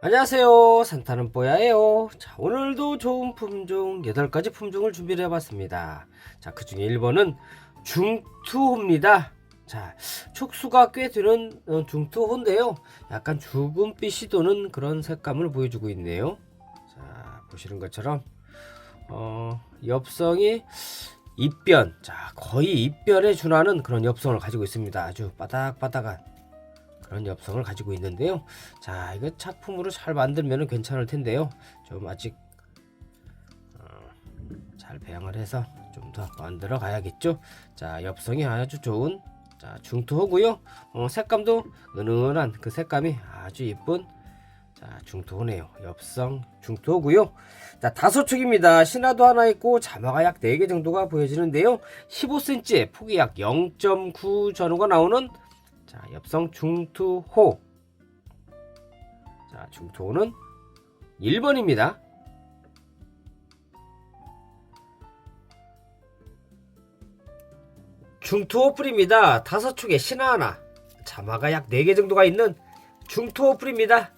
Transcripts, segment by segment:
안녕하세요. 산타는 뽀야예요. 자 오늘도 좋은 품종 8가지 품종을 준비를 해봤습니다. 자그 중에 1번은 중투호입니다. 자 촉수가 꽤 되는 어, 중투호인데요. 약간 죽은빛이 도는 그런 색감을 보여주고 있네요. 자 보시는 것처럼 어, 엽성이 입변 자 거의 입변에 준하는 그런 엽성을 가지고 있습니다. 아주 바닥바닥한 그런 엽성을 가지고 있는데요. 자, 이거 작품으로 잘 만들면 괜찮을 텐데요. 좀 아직 어, 잘 배양을 해서 좀 더 만들어 가야겠죠. 자, 엽성이 아주 좋은 자 중투호고요. 어, 색감도 은은한 그 색감이 아주 이쁜 자 중투호네요. 엽성 중투호고요. 자 다섯 축입니다. 신화도 하나 있고 자마가 약 4개 정도가 보여지는데요. 15cm에 폭이 약 0.9 전후가 나오는 자, 엽성 중투호. 자, 중투호는 1번입니다. 중투호 뿌리입니다. 다섯 축에 신화 하나. 자마가 약 4개 정도가 있는 중투호 뿌리입니다.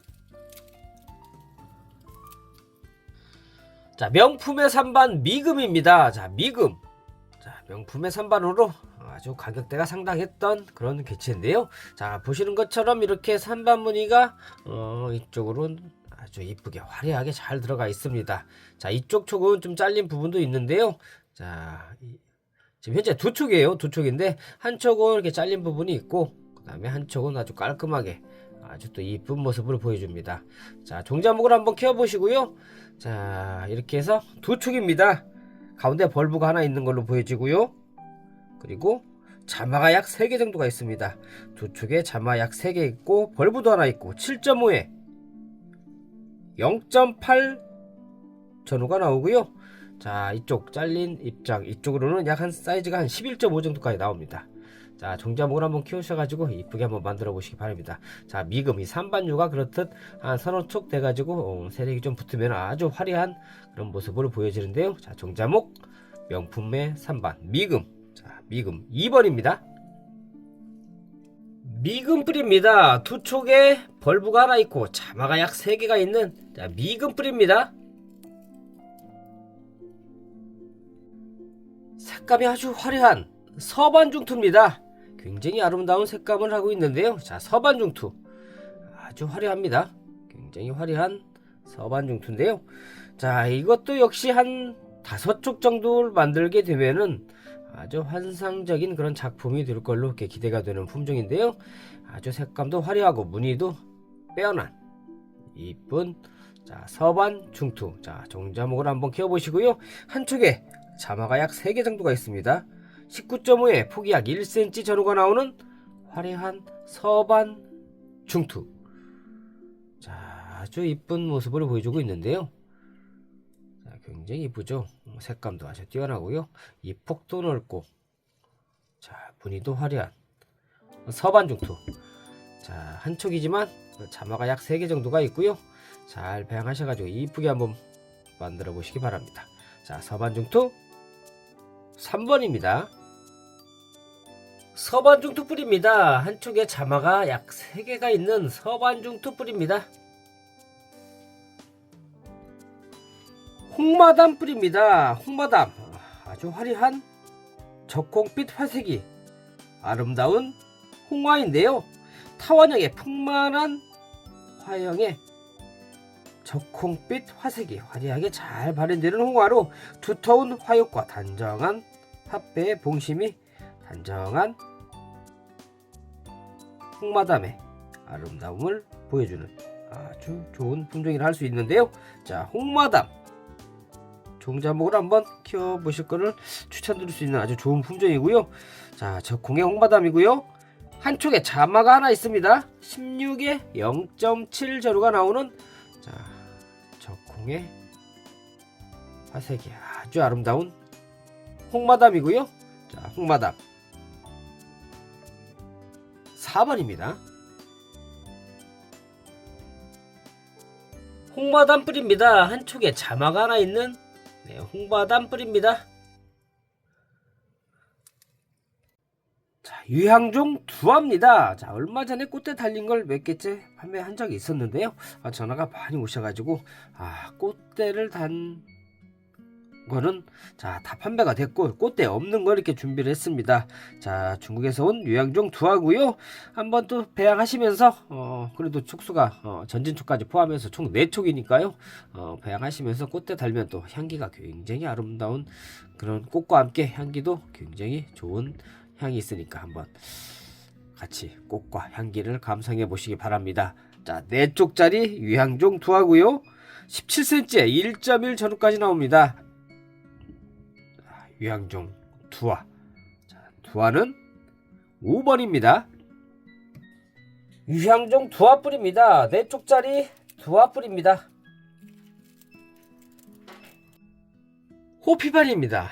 자, 명품의 3반 미금입니다. 자, 미금. 자, 명품의 3반으로 아주 가격대가 상당했던 그런 개체인데요. 자 보시는 것처럼 이렇게 산반 무늬가 어, 이쪽으로 아주 이쁘게 화려하게 잘 들어가 있습니다. 자 이쪽 촉은 좀 잘린 부분도 있는데요. 자 이, 지금 현재 두 촉이에요. 두 촉인데 한 촉은 이렇게 잘린 부분이 있고 그 다음에 한 촉은 아주 깔끔하게 아주 또 이쁜 모습을 보여줍니다. 자 종자목을 한번 키워보시고요. 자 이렇게 해서 두 촉입니다. 가운데 벌브가 하나 있는 걸로 보여지고요. 그리고 자마가 약 3개 정도가 있습니다. 두 축에 자마 약 3개 있고 벌브도 하나 있고 7.5에 0.8 전후가 나오고요. 자 이쪽 잘린 입장 이쪽으로는 약 한 사이즈가 한 11.5 정도까지 나옵니다. 자 종자목을 한번 키우셔가지고 이쁘게 한번 만들어 보시기 바랍니다. 자 미금이 산반유가 그렇듯 한 서너 촉 돼가지고 어, 세력이 좀 붙으면 아주 화려한 그런 모습을 보여지는데요. 자 종자목 명품의 산반 미금 자, 미금 2번입니다. 미금 뿌리입니다. 두 촉에 벌브가 하나 있고 자마가 약 3개가 있는 자, 미금 뿌리입니다. 색감이 아주 화려한 서반 중투입니다. 굉장히 아름다운 색감을 하고 있는데요. 자, 서반 중투. 아주 화려합니다. 굉장히 화려한 서반 중투인데요. 자, 이것도 역시 한 다섯 쪽 정도를 만들게 되면은 아주 환상적인 그런 작품이 될 걸로 이렇게 기대가 되는 품종인데요. 아주 색감도 화려하고 무늬도 빼어난 이쁜 자 서반 중투 자 종자목을 한번 키워보시고요. 한쪽에 자마가 약 3개 정도가 있습니다. 19.5에 폭이 약 1cm 전후가 나오는 화려한 서반 중투 자 아주 이쁜 모습을 보여주고 있는데요. 자, 굉장히 이쁘죠. 색감도 아주 뛰어나고요. 이 폭도 넓고 자 무늬도 화려한 서반 중투 자 한쪽이지만 자마가 약 3개 정도가 있고요. 잘 배양하셔가지고 이쁘게 한번 만들어 보시기 바랍니다. 자 서반 중투 3번입니다. 서반중투 뿌리입니다. 한쪽에 자마가 약 3개가 있는 서반중투 뿌리입니다. 홍마담 뿌리입니다. 홍마담 아주 화려한 적홍빛 화색이 아름다운 홍화인데요. 타원형의 풍만한 화형의 적홍빛 화색이 화려하게 잘 발현되는 홍화로 두터운 화육과 단정한 팥배의 봉심이 단정한 홍마담의 아름다움을 보여주는 아주 좋은 품종이라 할 수 있는데요. 자, 홍마담 종자목을 한번 키워보실 거를 추천드릴 수 있는 아주 좋은 품종이고요. 자, 저 공의 홍마담이고요. 한쪽에 자마가 하나 있습니다. 16에 0.7 전후가 나오는 자, 저 공의 화색이 아주 아름다운 홍마담이고요. 자, 홍마담 4번입니다. 홍마담 뿌리입니다. 한쪽에 자마가 하나 있는 네, 홍마담 뿌리입니다. 자, 유향종 두화입니다. 자, 얼마 전에 꽃대 달린 걸 몇 개째 판매한 적이 있었는데요. 아, 전화가 많이 오셔가지고, 아, 꽃대를 단 거는, 자, 다 판매가 됐고, 꽃대 없는 걸 이렇게 준비를 했습니다. 자, 중국에서 온 유향종 두화고요 한번 또 배양하시면서, 어, 그래도 촉수가, 어, 전진촉까지 포함해서 총 4촉이니까요. 어, 배양하시면서 꽃대 달면 또 향기가 굉장히 아름다운 그런 꽃과 함께 향기도 굉장히 좋은 향이 있으니까 한번 같이 꽃과 향기를 감상해 보시기 바랍니다. 자, 네 쪽짜리 유향종 두하고요. 17cm에 1.1 전후까지 나옵니다. 자, 유향종 두화. 자, 두화는 5번입니다. 유향종 두화뿔입니다. 네 쪽짜리 두화뿔입니다. 호피반입니다.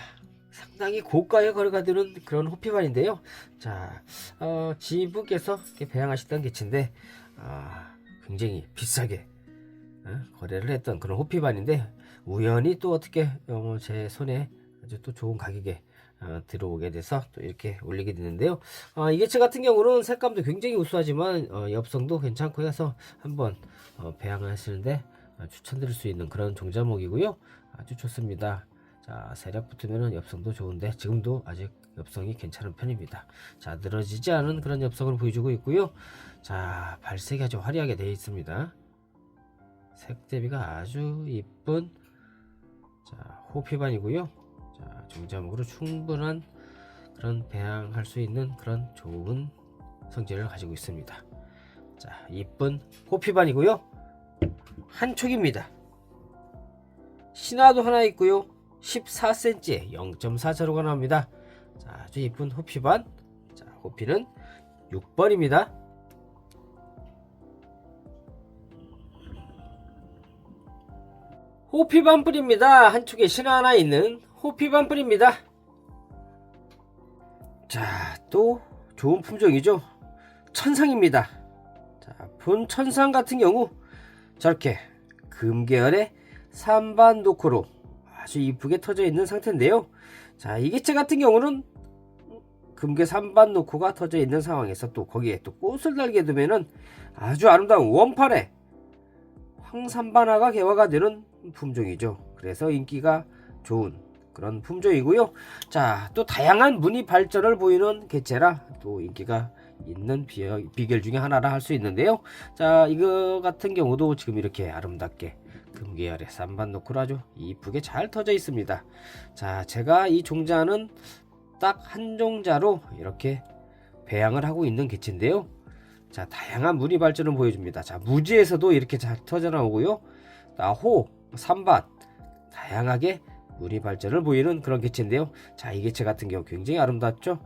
상당히 고가의 거래가 되는 그런 호피반인데요. 자, 어, 지부께서 이렇게 배양하시던 개체인데, 아, 굉장히 비싸게 어, 거래를 했던 그런 호피반인데, 우연히 또 어떻게 어, 제 손에 아주 또 좋은 가격에 어, 들어오게 돼서 또 이렇게 올리게 됐는데요. 어, 이 개체 같은 경우는 색감도 굉장히 우수하지만 어, 엽성도 괜찮고 해서 한번 어, 배양하시는데 어, 추천드릴 수 있는 그런 종자목이고요. 아주 좋습니다. 자, 세력 붙으면 엽성도 좋은데 지금도 아직 엽성이 괜찮은 편입니다. 자, 늘어지지 않은 그런 엽성을 보여주고 있고요. 자, 발색이 아주 화려하게 되어 있습니다. 색 대비가 아주 이쁜 자, 호피반이고요. 자, 종자목으로 충분한 그런 배양할 수 있는 그런 좋은 성질을 가지고 있습니다. 자, 이쁜 호피반이고요. 한 촉입니다. 신화도 하나 있고요. 14cm에 0.4자루가 나옵니다. 자, 아주 이쁜 호피반. 자, 호피는 6번입니다. 호피반 뿌리입니다. 한쪽에 신화 하나 있는 호피반 뿌리입니다. 자, 또 좋은 품종이죠. 천상입니다. 자, 본 천상 같은 경우 저렇게 금계열의 삼반 노코로 아주 이쁘게 터져 있는 상태인데요. 자, 이 개체 같은 경우는 금괴 3반 노코가 터져 있는 상황에서 또 거기에 또 꽃을 달게 되면은 아주 아름다운 원판에 황산반화가 개화가 되는 품종이죠. 그래서 인기가 좋은 그런 품종이고요. 자, 또 다양한 무늬 발전을 보이는 개체라 또 인기가 있는 비, 비결 중에 하나라 할 수 있는데요. 자, 이거 같은 경우도 지금 이렇게 아름답게 금계열의 쌈반 노크로 아주 이쁘게 잘 터져 있습니다. 자, 제가 이 종자는 딱 한 종자로 이렇게 배양을 하고 있는 개체인데요. 자, 다양한 무늬 발전을 보여줍니다. 자, 무지에서도 이렇게 잘 터져 나오고요. 나 호, 삼반 다양하게 무늬 발전을 보이는 그런 개체인데요. 자, 이 개체 같은 경우 굉장히 아름답죠.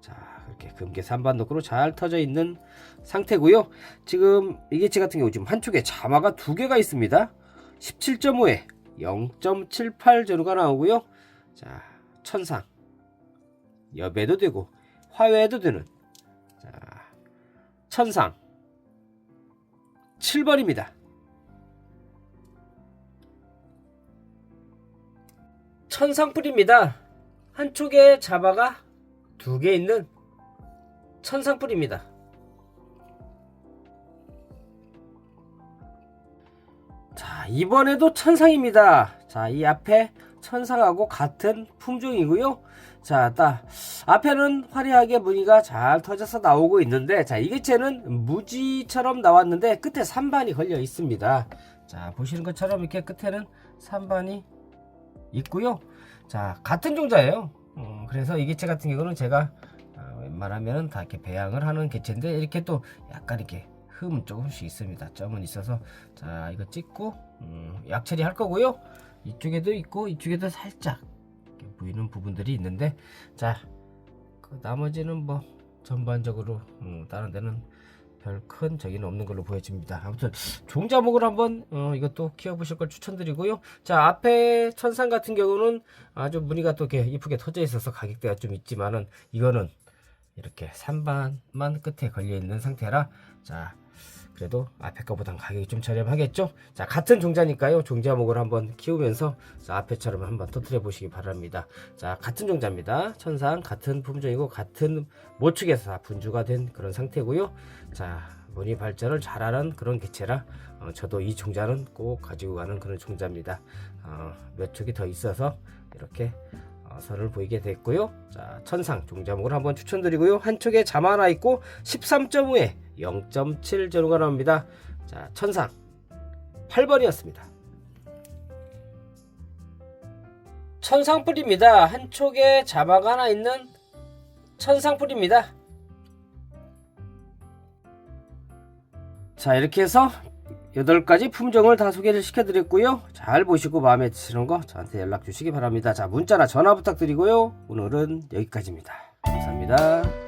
자, 이렇게 금계 삼반 노크로 잘 터져 있는 상태고요. 지금 이 개체 같은 경우 지금 한쪽에 자마가 두 개가 있습니다. 17.5에 0.78 전후가 나오고요. 자, 천상 여배도 되고 화외도 되는 자, 천상 7번입니다. 천상뿔입니다. 한쪽에 자바가 두 개 있는 천상뿔입니다. 자, 이번에도 천상입니다. 자, 이 앞에 천상하고 같은 품종이고요. 자, 딱 앞에는 화려하게 무늬가 잘 터져서 나오고 있는데 자, 이 개체는 무지처럼 나왔는데 끝에 3반이 걸려 있습니다. 자, 보시는 것처럼 이렇게 끝에는 3반이 있고요. 자, 같은 종자예요. 음, 그래서 이 개체 같은 경우는 제가 어, 웬만하면 다 이렇게 배양을 하는 개체인데 이렇게 또 약간 이렇게 흠 조금씩 있습니다. 점은 있어서 자 이거 찍고 음, 약 처리할 거고요. 이쪽에도 있고 이쪽에도 살짝 이렇게 보이는 부분들이 있는데 자 그 나머지는 뭐 전반적으로 음, 다른 데는 별큰 적이는 없는 걸로 보여집니다. 아무튼 종자목을 한번 어, 이것도 키워보실 걸 추천드리고요. 자 앞에 천상 같은 경우는 아주 무늬가 또 이렇게 이쁘게 터져 있어서 가격대가 좀 있지만은 이거는 이렇게 3반만 끝에 걸려 있는 상태라 자 그래도 앞에 거보단 가격이 좀 저렴하겠죠? 자, 같은 종자니까요. 종자목을 한번 키우면서 자, 앞에처럼 한번 터트려 보시기 바랍니다. 자, 같은 종자입니다. 천상 같은 품종이고 같은 모축에서 다 분주가 된 그런 상태고요. 자, 무늬 발전을 잘하는 그런 개체라 어, 저도 이 종자는 꼭 가지고 가는 그런 종자입니다. 어, 몇 촉이 더 있어서 이렇게 어, 선을 보이게 됐고요. 자, 천상 종자목을 한번 추천드리고요. 한 촉에 잠 하나 있고 13.5에 0.7 전후가 나옵니다. 자, 천상 8번이었습니다. 천상뿔입니다. 한 촉에 자막 하나 있는 천상뿔입니다. 자, 이렇게 해서 8가지 품종을 다 소개를 시켜드렸고요. 잘 보시고 마음에 드시는 거 저한테 연락 주시기 바랍니다. 자, 문자나 전화 부탁드리고요. 오늘은 여기까지입니다. 감사합니다.